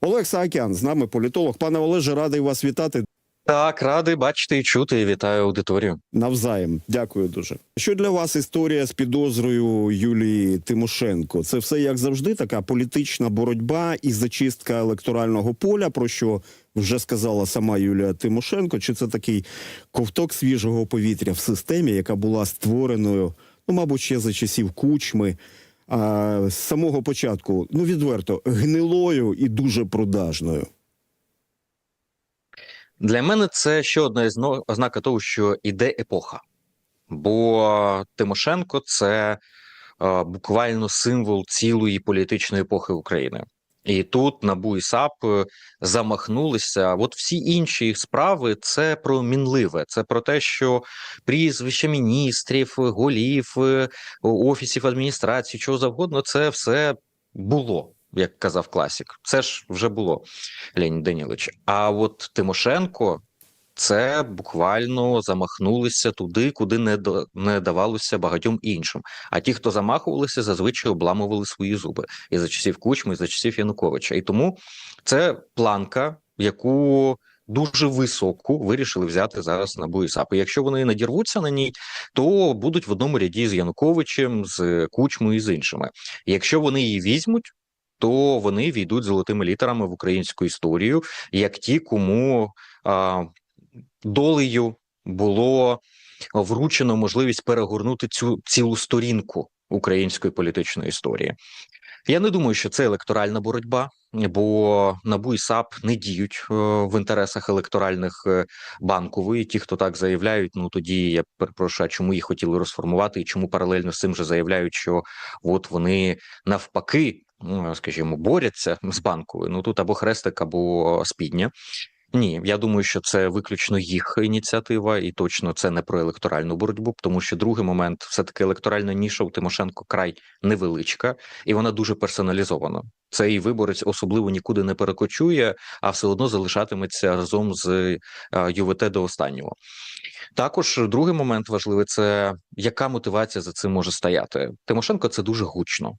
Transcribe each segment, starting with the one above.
Олег Саакян з нами політолог. Пане Олеже, радий вас вітати Так, радий бачити і чути. Вітаю аудиторію. навзаєм. Дякую дуже. Що для вас історія з підозрою Юлії Тимошенко? Це все як завжди, така політична боротьба і зачистка електорального поля, про що вже сказала сама Юлія Тимошенко. Чи це такий ковток свіжого повітря в системі, яка була створеною, ну мабуть, ще за часів кучми? А з самого початку, ну відверто, гнилою і дуже продажною. Для мене це ще одна із ознака того, що іде епоха. Бо Тимошенко це е, буквально символ цілої політичної епохи України. І тут НАБУ і САП е, замахнулися. От всі інші справи це про мінливе. Це про те, що прізвища міністрів, голів, е, офісів адміністрації, чого завгодно, це все було, як казав класік. Це ж вже було. Лені Данілович. А от Тимошенко це буквально замахнулися туди, куди не до не давалося багатьом іншим. А ті, хто замахувалися, зазвичай обламували свої зуби і за часів Кучми, і за часів Януковича. І тому це планка, яку дуже високу вирішили взяти зараз на БУІСАП. І якщо вони надірвуться на ній, то будуть в одному ряді з Януковичем, з Кучмою і з іншими. Якщо вони її візьмуть то вони війдуть золотими літерами в українську історію, як ті, кому а, долею було вручено можливість перегорнути цю цілу сторінку української політичної історії. Я не думаю, що це електоральна боротьба, бо НАБУ і САП не діють е, в інтересах електоральних е, банкової. Ті, хто так заявляють, ну тоді я перепрошую, чому їх хотіли розформувати, і чому паралельно з цим же заявляють, що от вони навпаки, ну, скажімо, борються з банковою. Ну тут або хрестик, або спідня. Ні, я думаю, що це виключно їх ініціатива, і точно це не про електоральну боротьбу, тому що другий момент, все таки електоральна ніша у Тимошенко край невеличка, і вона дуже персоналізована. Цей виборець особливо нікуди не перекочує, а все одно залишатиметься разом з е, ЮВТ до останнього. Також другий момент важливий це яка мотивація за цим може стояти. Тимошенко це дуже гучно.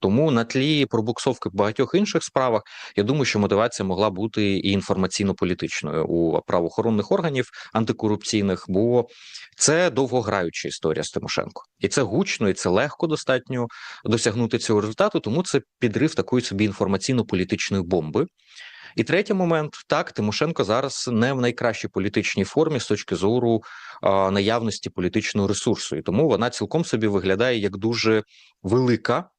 Тому на тлі пробуксовки в багатьох інших справах я думаю, що мотивація могла бути і інформаційно-політичною у правоохоронних органів антикорупційних, бо це довгограюча історія з Тимошенко, і це гучно, і це легко достатньо досягнути цього результату. Тому це підрив такої собі інформаційно-політичної бомби. І третій момент так Тимошенко зараз не в найкращій політичній формі з точки зору а, наявності політичного ресурсу, і тому вона цілком собі виглядає як дуже велика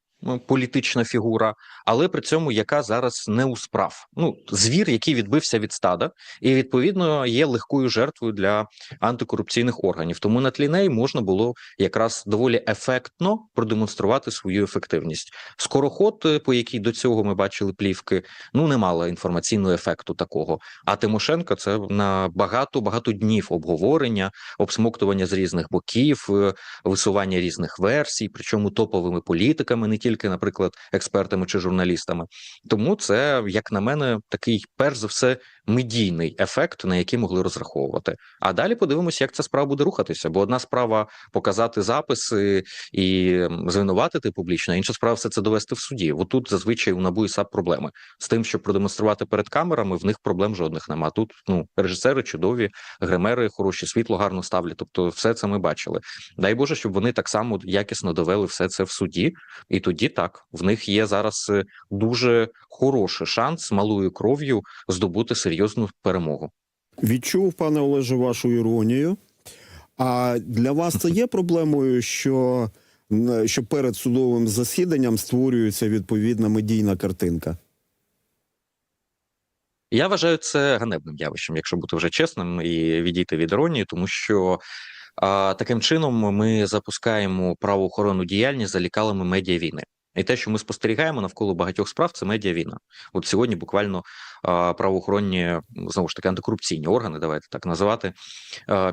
політична фігура, але при цьому яка зараз не у справ. Ну звір, який відбився від стада, і відповідно є легкою жертвою для антикорупційних органів. Тому на тлі неї можна було якраз доволі ефектно продемонструвати свою ефективність. Скороход, е, по якій до цього ми бачили плівки, ну не мала інформаційного ефекту такого. А Тимошенко це на багато багато днів обговорення, обсмоктування з різних боків, е, висування різних версій, причому топовими політиками, не тільки, наприклад, експертами чи журналістами. Тому це, як на мене, такий перш за все медійний ефект, на який могли розраховувати. А далі подивимося, як ця справа буде рухатися. Бо одна справа показати записи і звинуватити публічно, інша справа все це довести в суді. От тут зазвичай у НАБУ і САП проблеми з тим, щоб продемонструвати перед камерами. В них проблем жодних нема. Тут ну режисери чудові, гримери хороші, світло гарно ставлять. Тобто, все це ми бачили. Дай Боже, щоб вони так само якісно довели все це в суді, і тоді так в них є зараз е, дуже хороший шанс малою кров'ю здобути перемогу. Відчув, пане Олеже, вашу іронію. А для вас це є проблемою, що, що перед судовим засіданням створюється відповідна медійна картинка? Я вважаю це ганебним явищем, якщо бути вже чесним і відійти від іронії, тому що а, таким чином ми запускаємо правоохоронну діяльність за лікалами медіавійни. І те, що ми спостерігаємо навколо багатьох справ, це медіавійна. От сьогодні буквально правоохоронні знову ж таки антикорупційні органи, давайте так називати,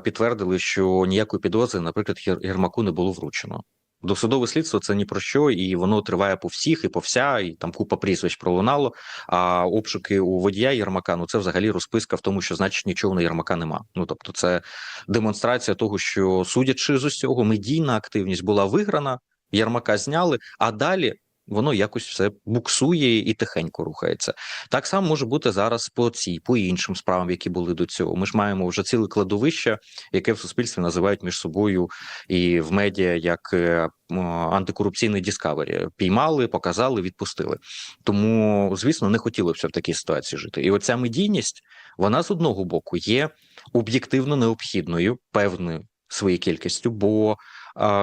підтвердили, що ніякої підозри, наприклад, Єрмаку не було вручено. Досудове слідство це ні про що, і воно триває по всіх і по вся, і там купа прізвищ пролунало. А обшуки у водія Єрмака, ну це взагалі розписка в тому, що значить нічого на Єрмака нема. Ну тобто, це демонстрація того, що судячи з усього, медійна активність була виграна, Єрмака зняли, а далі воно якось все буксує і тихенько рухається. Так само може бути зараз по цій, по іншим справам, які були до цього. Ми ж маємо вже ціле кладовище, яке в суспільстві називають між собою і в медіа як е, антикорупційний Діскавері. Піймали, показали, відпустили. Тому, звісно, не хотілося в такій ситуації жити. І оця медійність, вона з одного боку є об'єктивно необхідною певною своєю кількістю. Бо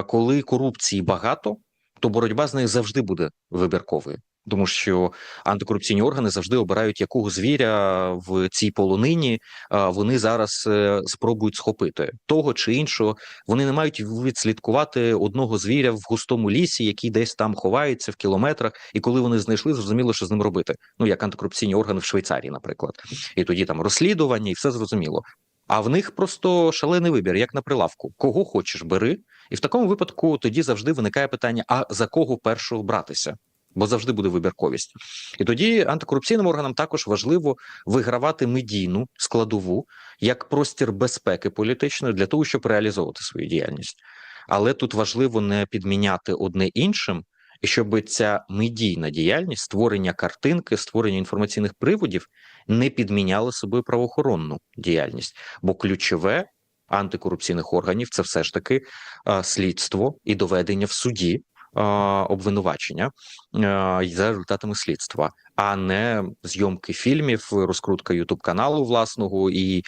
коли корупції багато, то боротьба з нею завжди буде вибірковою. Тому що антикорупційні органи завжди обирають якого звіря в цій полонині вони зараз е, спробують схопити того чи іншого. Вони не мають відслідкувати одного звіря в густому лісі, який десь там ховається в кілометрах. І коли вони знайшли, зрозуміло, що з ним робити. Ну як антикорупційні органи в Швейцарії, наприклад, і тоді там розслідування, і все зрозуміло. А в них просто шалений вибір, як на прилавку. Кого хочеш, бери. І в такому випадку тоді завжди виникає питання: а за кого першого братися? Бо завжди буде вибірковість. І тоді антикорупційним органам також важливо вигравати медійну складову як простір безпеки політичної для того, щоб реалізовувати свою діяльність. Але тут важливо не підміняти одне іншим, і щоб ця медійна діяльність, створення картинки, створення інформаційних приводів не підміняла собою правоохоронну діяльність. Бо ключове антикорупційних органів це все ж таки слідство і доведення в суді обвинувачення за результатами слідства, а не зйомки фільмів, розкрутка Ютуб каналу власного і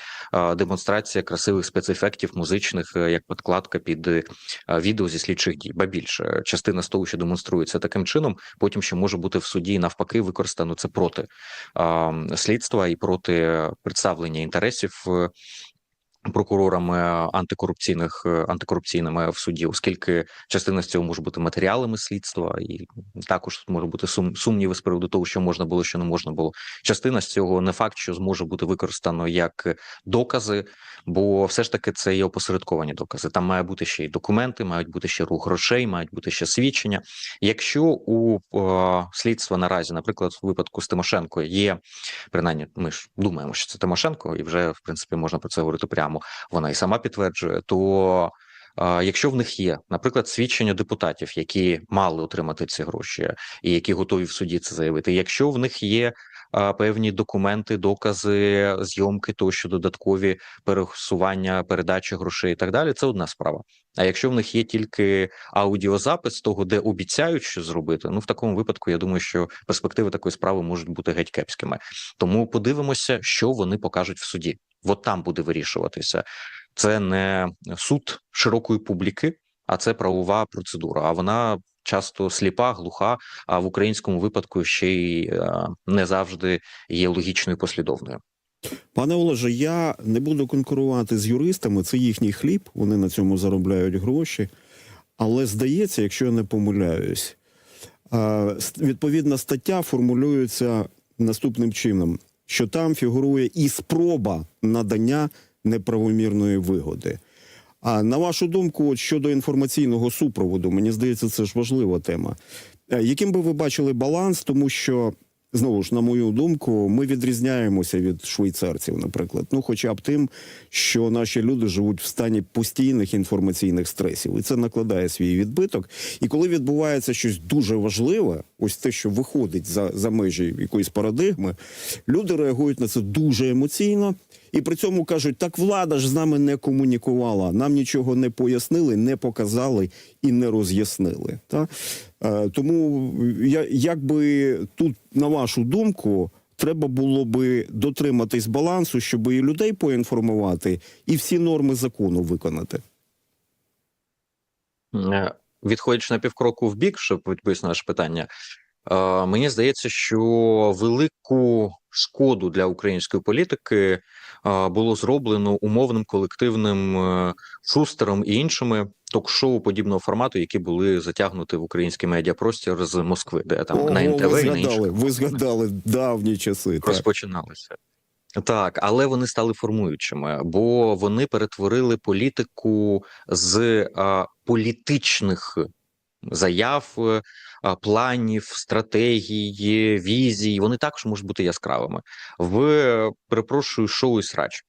демонстрація красивих спецефектів музичних е, як підкладка під е, відео зі слідчих дій. Ба більше частина з того, що демонструється таким чином, потім ще може бути в суді навпаки використано це проти слідства і проти представлення інтересів. Е, Прокурорами антикорупційних е, антикорупційними в суді, оскільки частина з цього може бути матеріалами слідства, і також може бути сум, сумніви з приводу того, що можна було, що не можна було. Частина з цього не факт, що зможе бути використано як докази, бо все ж таки це є опосередковані докази. Там має бути ще й документи, мають бути ще рух грошей, мають бути ще свідчення. Якщо у е, слідства наразі, наприклад, в випадку з Тимошенко є принаймні, ми ж думаємо, що це Тимошенко, і вже в принципі можна про це говорити прямо. Вона і сама підтверджує, то якщо в них є, наприклад, свідчення депутатів, які мали отримати ці гроші, і які готові в суді це заявити, якщо в них є певні документи, докази, зйомки тощо додаткові пересування, передачі грошей і так далі, це одна справа. А якщо в них є тільки аудіозапис того, де обіцяють що зробити, ну в такому випадку я думаю, що перспективи такої справи можуть бути геть кепськими. Тому подивимося, що вони покажуть в суді. От там буде вирішуватися. Це не суд широкої публіки, а це правова процедура. А вона часто сліпа, глуха. А в українському випадку ще й е, не завжди є логічною послідовною. Пане Олеже, я не буду конкурувати з юристами, це їхній хліб, вони на цьому заробляють гроші. Але здається, якщо я не помиляюсь, відповідна стаття формулюється наступним чином: що там фігурує і спроба надання неправомірної вигоди. А на вашу думку, от щодо інформаційного супроводу, мені здається, це ж важлива тема. Е, Яким би ви бачили баланс, тому що знову ж на мою думку, ми відрізняємося від швейцарців, наприклад. Ну, хоча б тим, що наші люди живуть в стані постійних інформаційних стресів, і це накладає свій відбиток. І коли відбувається щось дуже важливе, ось те, що виходить за, за межі якоїсь парадигми, люди реагують на це дуже емоційно. І при цьому кажуть, так влада ж з нами не комунікувала, нам нічого не пояснили, не показали і не роз'яснили. Е, тому я, якби тут, на вашу думку, треба було би дотриматись балансу, щоб і людей поінформувати, і всі норми закону виконати. Е, Відходячи на півкроку в бік, щоб відповісти на наше питання, мені здається, що велику шкоду для української політики е, було зроблено умовним колективним е, шустером і іншими ток-шоу подібного формату, які були затягнуті в український медіапростір з Москви, де там Ого, на ви НТВ і на інших ви згадали давні часи. Розпочиналися. Так, але вони стали формуючими, бо вони перетворили політику з а, політичних заяв, е, планів, стратегій, візій. Вони також можуть бути яскравими в перепрошую шоу і срач.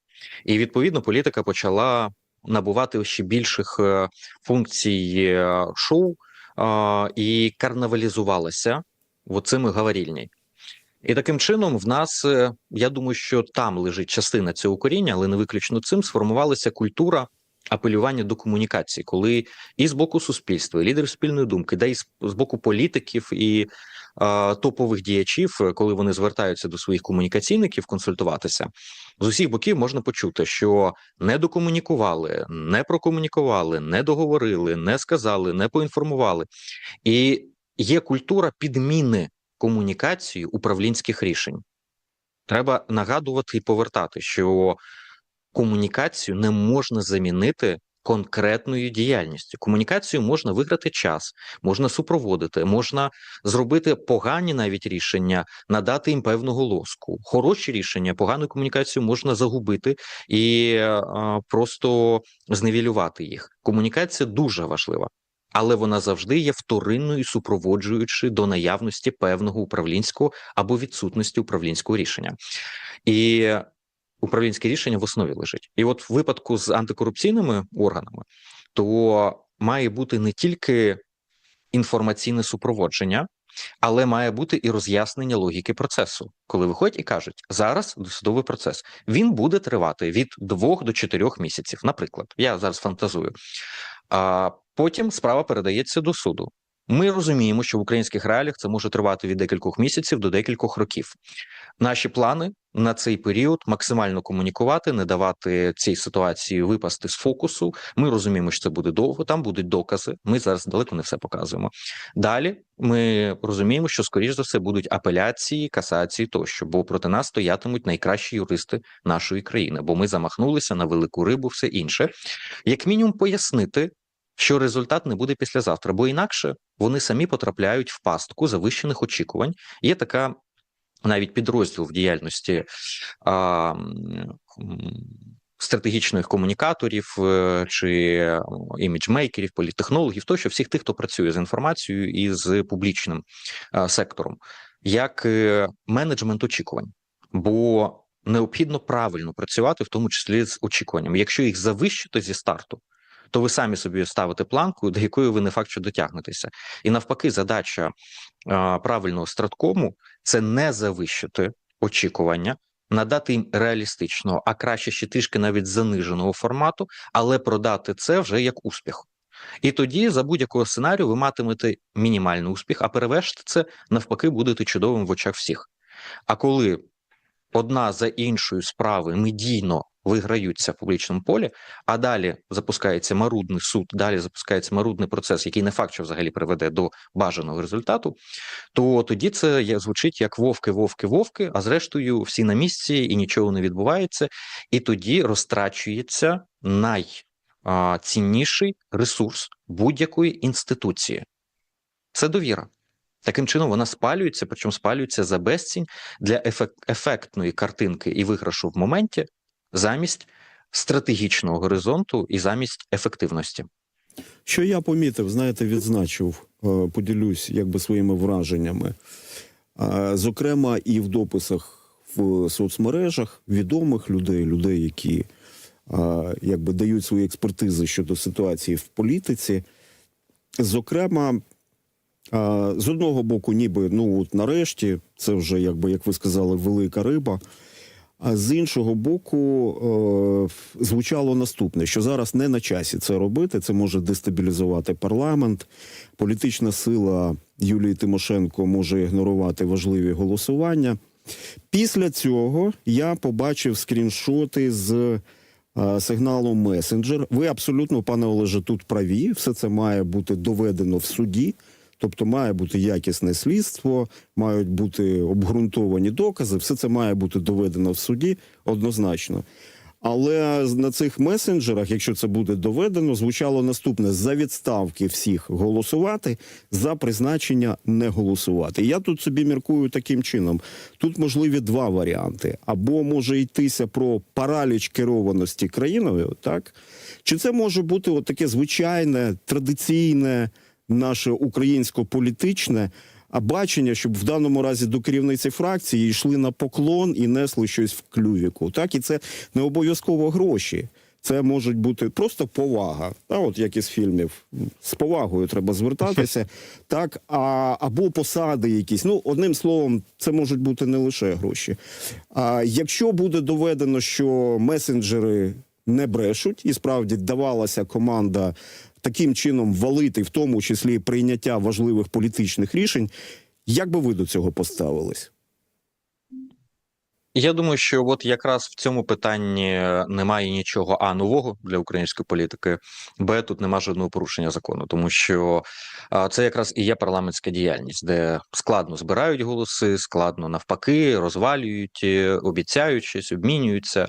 І відповідно політика почала набувати ще більших е, функцій е, шоу. І карнавалізувалася оцими говорільні. І таким чином, в нас, е, я думаю, що там лежить частина цього коріння, але не виключно цим сформувалася культура апелювання до комунікації, коли і з боку суспільства, і лідерів спільної думки, да і з, боку політиків і е, топових діячів, коли вони звертаються до своїх комунікаційників консультуватися, з усіх боків можна почути, що не докомунікували, не прокомунікували, не договорили, не сказали, не поінформували. І є культура підміни комунікації управлінських рішень. Треба нагадувати і повертати, що комунікацію не можна замінити конкретною діяльністю. Комунікацію можна виграти час, можна супроводити, можна зробити погані навіть рішення, надати їм певного лоску. Хороші рішення, погану комунікацію можна загубити і е, просто зневілювати їх. Комунікація дуже важлива. Але вона завжди є вторинною, супроводжуючи до наявності певного управлінського або відсутності управлінського рішення. І управлінське рішення в основі лежить. І от в випадку з антикорупційними органами, то має бути не тільки інформаційне супроводження, але має бути і роз'яснення логіки процесу, коли виходять і кажуть, зараз досудовий процес він буде тривати від двох до чотирьох місяців. Наприклад, я зараз фантазую. А потім справа передається до суду. Ми розуміємо, що в українських реаліях це може тривати від декількох місяців до декількох років. Наші плани на цей період максимально комунікувати, не давати цій ситуації випасти з фокусу. Ми розуміємо, що це буде довго. Там будуть докази. Ми зараз далеко не все показуємо. Далі ми розуміємо, що скоріш за все будуть апеляції, касації тощо, бо проти нас стоятимуть найкращі юристи нашої країни, бо ми замахнулися на велику рибу, все інше. Як мінімум, пояснити. Що результат не буде післязавтра, бо інакше вони самі потрапляють в пастку завищених очікувань. Є така навіть підрозділ в діяльності а, стратегічних комунікаторів е, чи іміджмейкерів, політтехнологів, тощо всіх тих, хто працює з інформацією і з публічним а, сектором, як е, менеджмент очікувань. Бо необхідно правильно працювати, в тому числі з очікуванням. Якщо їх завищити зі старту, то ви самі собі ставите планку, до якої ви не факт, що дотягнетеся. І навпаки, задача правильного страткому це не завищити очікування, надати їм реалістичного, а краще ще трішки навіть заниженого формату, але продати це вже як успіх. І тоді за будь-якого сценарію ви матимете мінімальний успіх, а перевершити це навпаки будете чудовим в очах всіх. А коли одна за іншою справи медійно виграються в публічному полі, а далі запускається марудний суд, далі запускається марудний процес, який не факт, що взагалі приведе до бажаного результату, то тоді це звучить як вовки, вовки, вовки, а зрештою всі на місці і нічого не відбувається, і тоді розтрачується найцінніший ресурс будь-якої інституції. Це довіра. Таким чином вона спалюється, причому спалюється за безцінь для ефектної картинки і виграшу в моменті замість стратегічного горизонту і замість ефективності. Що я помітив, знаєте, відзначив, е, поділюсь якби своїми враженнями. Е, Зокрема, і в дописах в соцмережах відомих людей, людей, які е, якби дають свої експертизи щодо ситуації в політиці. Зокрема, з одного боку, ніби ну от нарешті, це вже якби як ви сказали, велика риба. А з іншого боку, е, звучало наступне: що зараз не на часі це робити. Це може дестабілізувати парламент. Політична сила Юлії Тимошенко може ігнорувати важливі голосування. Після цього я побачив скріншоти з е, сигналом месенджер. Ви абсолютно, пане Олеже, тут праві. Все це має бути доведено в суді. Тобто має бути якісне слідство, мають бути обґрунтовані докази. Все це має бути доведено в суді однозначно. Але на цих месенджерах, якщо це буде доведено, звучало наступне: за відставки всіх голосувати, за призначення не голосувати. Я тут собі міркую таким чином. Тут можливі два варіанти: або може йтися про параліч керованості країною, так чи це може бути от таке звичайне традиційне наше українсько-політичне бачення, щоб в даному разі до керівниці фракції йшли на поклон і несли щось в клювіку. Так і це не обов'язково гроші. Це може бути просто повага, та от як із фільмів. З повагою треба звертатися, так а або посади якісь. Ну одним словом, це можуть бути не лише гроші. А якщо буде доведено, що месенджери не брешуть, і справді давалася команда таким чином валити, в тому числі прийняття важливих політичних рішень, як би ви до цього поставились? Я думаю, що от якраз в цьому питанні немає нічого а нового для української політики, б тут немає жодного порушення закону, тому що це якраз і є парламентська діяльність, де складно збирають голоси, складно навпаки, розвалюють, е, обіцяють щось, обмінюються.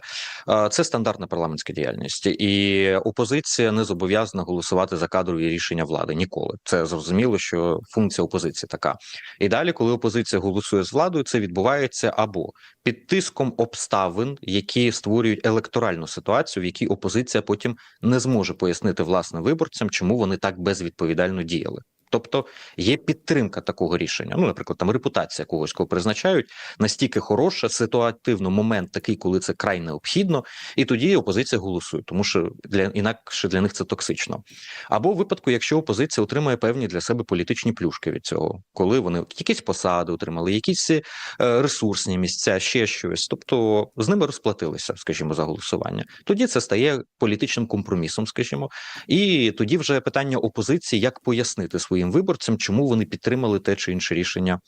Це стандартна парламентська діяльність, і опозиція не зобов'язана голосувати за кадрові рішення влади ніколи. Це зрозуміло, що функція опозиції така. І далі, коли опозиція голосує з владою, це відбувається або під тиском обставин, які створюють електоральну ситуацію, в якій опозиція потім не зможе пояснити власне виборцям, чому вони так безвідповідально діяли. Тобто є підтримка такого рішення. Ну, наприклад, там репутація когось, кого призначають, настільки хороша, ситуативно момент такий, коли це край необхідно, і тоді опозиція голосує, тому що для інакше для них це токсично. Або в випадку, якщо опозиція отримає певні для себе політичні плюшки від цього, коли вони якісь посади отримали, якісь е, ресурсні місця, ще щось. Тобто з ними розплатилися, скажімо, за голосування. Тоді це стає політичним компромісом, скажімо, і тоді вже питання опозиції, як пояснити своїм виборцям, чому вони підтримали те чи інше рішення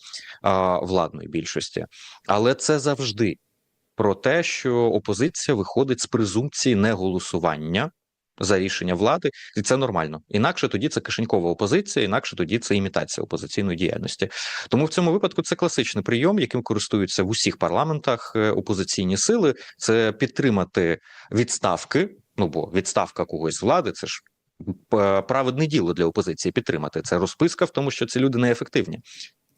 а, владної більшості. Але це завжди про те, що опозиція виходить з презумпції неголосування. За рішення влади, і це нормально. Інакше тоді це кишенькова опозиція, інакше тоді це імітація опозиційної діяльності. Тому в цьому випадку це класичний прийом, яким користуються в усіх парламентах е, опозиційні сили. Це підтримати відставки. Ну бо відставка когось з влади, це ж праведне діло для опозиції підтримати. Це розписка в тому, що ці люди неефективні.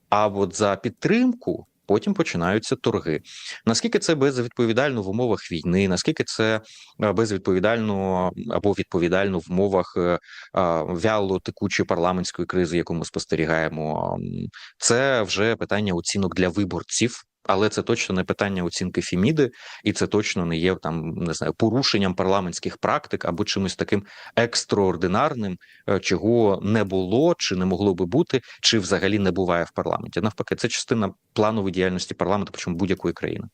А от за підтримку потім починаються торги. Наскільки це безвідповідально в умовах війни? Наскільки це е, безвідповідально або відповідально в умовах е, вяло текучої парламентської кризи, яку ми спостерігаємо? Це вже питання оцінок для виборців. Але це точно не питання оцінки Фіміди, і це точно не є там не знаю порушенням парламентських практик або чимось таким екстраординарним, е, чого не було, чи не могло би бути, чи взагалі не буває в парламенті. Навпаки, це частина планової діяльності парламенту, причому будь-якої країни.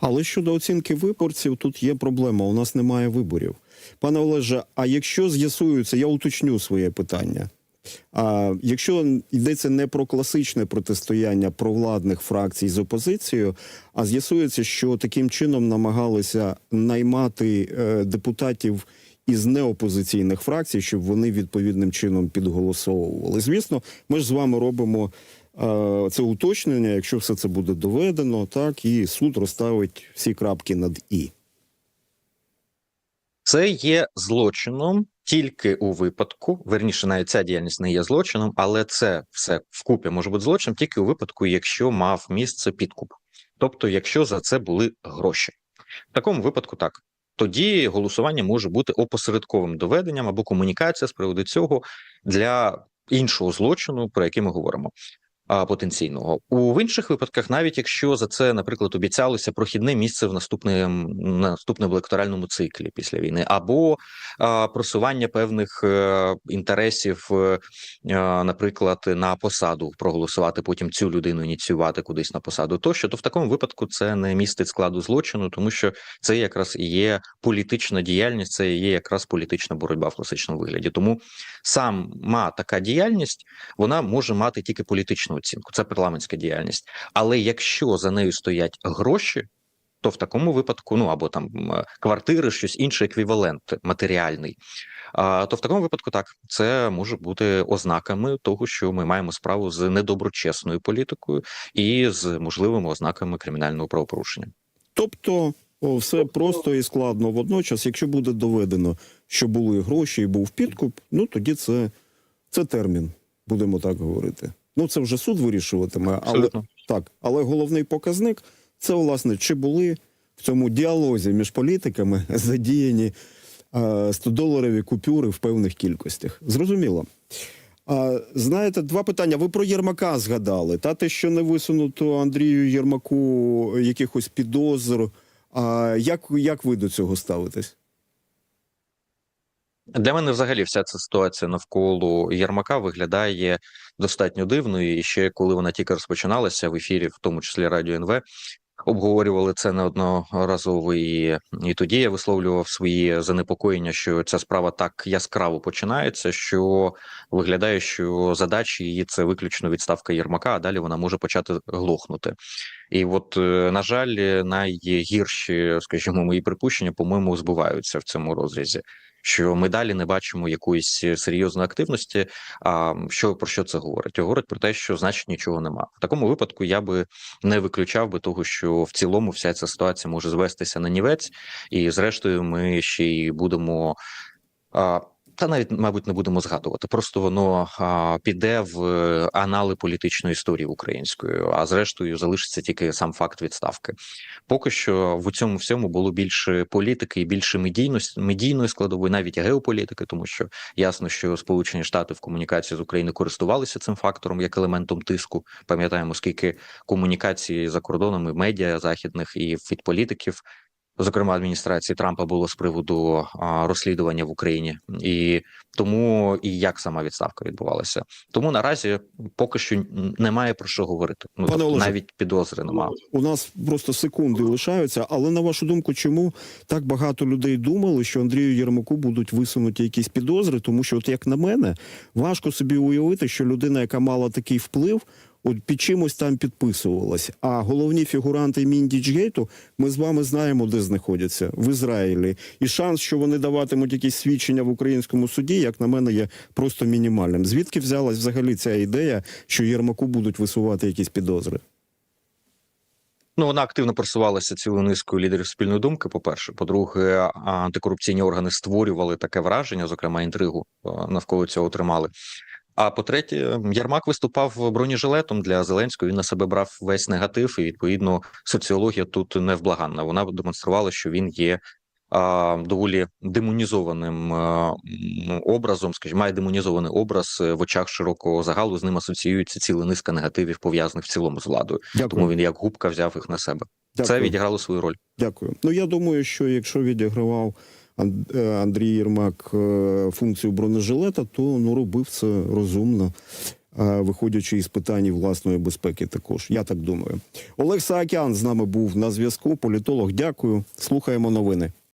Але щодо оцінки виборців, тут є проблема. У нас немає виборів. Пане Олеже, а якщо з'ясується, я уточню своє питання. А якщо йдеться не про класичне протистояння провладних фракцій з опозицією, а з'ясується, що таким чином намагалися наймати е, депутатів із неопозиційних фракцій, щоб вони відповідним чином підголосовували. Звісно, ми ж з вами робимо е, це уточнення, якщо все це буде доведено, так і суд розставить всі крапки над і. Це є злочином тільки у випадку, верніше, навіть ця діяльність не є злочином, але це все вкупі може бути злочином тільки у випадку, якщо мав місце підкуп, тобто, якщо за це були гроші. В такому випадку так. Тоді голосування може бути опосередковим доведенням або комунікація з приводу цього для іншого злочину, про який ми говоримо. Потенційного у інших випадках, навіть якщо за це, наприклад, обіцялося прохідне місце в наступному наступному електоральному циклі після війни, або просування певних е, інтересів, е, е, наприклад, на посаду проголосувати, потім цю людину ініціювати кудись на посаду, тощо, то в такому випадку це не містить складу злочину, тому що це якраз і є політична діяльність, це є якраз політична боротьба в класичному вигляді. Тому сама така діяльність вона може мати тільки політичну оцінку. Це парламентська діяльність. Але якщо за нею стоять гроші, то в такому випадку, ну або там квартири, щось інше, еквівалент матеріальний. То в такому випадку так це може бути ознаками того, що ми маємо справу з недоброчесною політикою і з можливими ознаками кримінального правопорушення. Тобто, все просто і складно водночас. Якщо буде доведено, що були гроші і був підкуп, ну тоді це, це термін, будемо так говорити. Ну це вже суд вирішуватиме, але так, але головний показник це власне чи були в цьому діалозі між політиками задіяні е, 100-доларові купюри в певних кількостях. Зрозуміло. А, знаєте, два питання. Ви про Єрмака згадали. Та те, що не висунуто Андрію Єрмаку якихось підозр. А як, як ви до цього ставитесь? Для мене взагалі вся ця ситуація навколо Єрмака виглядає достатньо дивною. І ще коли вона тільки розпочиналася в ефірі, в тому числі Радіо НВ, обговорювали це неодноразово. І, і тоді я висловлював свої занепокоєння, що ця справа так яскраво починається, що виглядає, що задачі її це виключно відставка Єрмака, а далі вона може почати глохнути. І от, е, на жаль, найгірші, скажімо, мої припущення, по-моєму, збуваються в цьому розрізі. Що ми далі не бачимо якоїсь серйозної активності. А що про що це говорить? Говорить про те, що значить нічого нема. В такому випадку я би не виключав би того, що в цілому вся ця ситуація може звестися на нівець, і зрештою ми ще й будемо. Та навіть, мабуть, не будемо згадувати. Просто воно а, піде в е, анали політичної історії української, а зрештою залишиться тільки сам факт відставки. Поки що в цьому всьому було більше політики і більше медійності, медійної складової, навіть геополітики, тому що ясно, що Сполучені Штати в комунікації з Україною користувалися цим фактором як елементом тиску. Пам'ятаємо, скільки комунікації за кордонами медіа західних і від політиків зокрема адміністрації Трампа було з приводу розслідування в Україні, і тому і як сама відставка відбувалася. Тому наразі поки що немає про що говорити. Ну Пане тобто, Олеже, навіть підозри немає. У нас просто секунди лишаються, але на вашу думку, чому так багато людей думали, що Андрію Єрмаку будуть висунуті якісь підозри? Тому що, от як на мене, важко собі уявити, що людина, яка мала такий вплив, от під чимось там підписувалась. А головні фігуранти Міндічгейту ми з вами знаємо, де знаходяться в Ізраїлі. І шанс, що вони даватимуть якісь свідчення в українському суді, як на мене, є просто мінімальним. Звідки взялась взагалі ця ідея, що Єрмаку будуть висувати якісь підозри? Ну вона активно просувалася цілою низкою лідерів спільної думки. По перше, по-друге, антикорупційні органи створювали таке враження, зокрема інтригу е, навколо цього тримали. А по-третє, Єрмак виступав бронежилетом для Зеленського. Він на себе брав весь негатив, і відповідно соціологія тут невблаганна. Вона демонструвала, що він є а, доволі демонізованим а, образом, скажімо, має демонізований образ е, в очах широкого загалу. З ним асоціюється ціла низка негативів, пов'язаних в цілому з владою. Дякую. Тому він як губка взяв їх на себе. Це відіграло свою роль. Дякую. Ну я думаю, що якщо відігравав Андрій Єрмак е, функцію бронежилета, то ну робив це розумно, е, виходячи із питань власної безпеки. Також я так думаю. Олег Саакян з нами був на зв'язку. Політолог. Дякую. Слухаємо новини.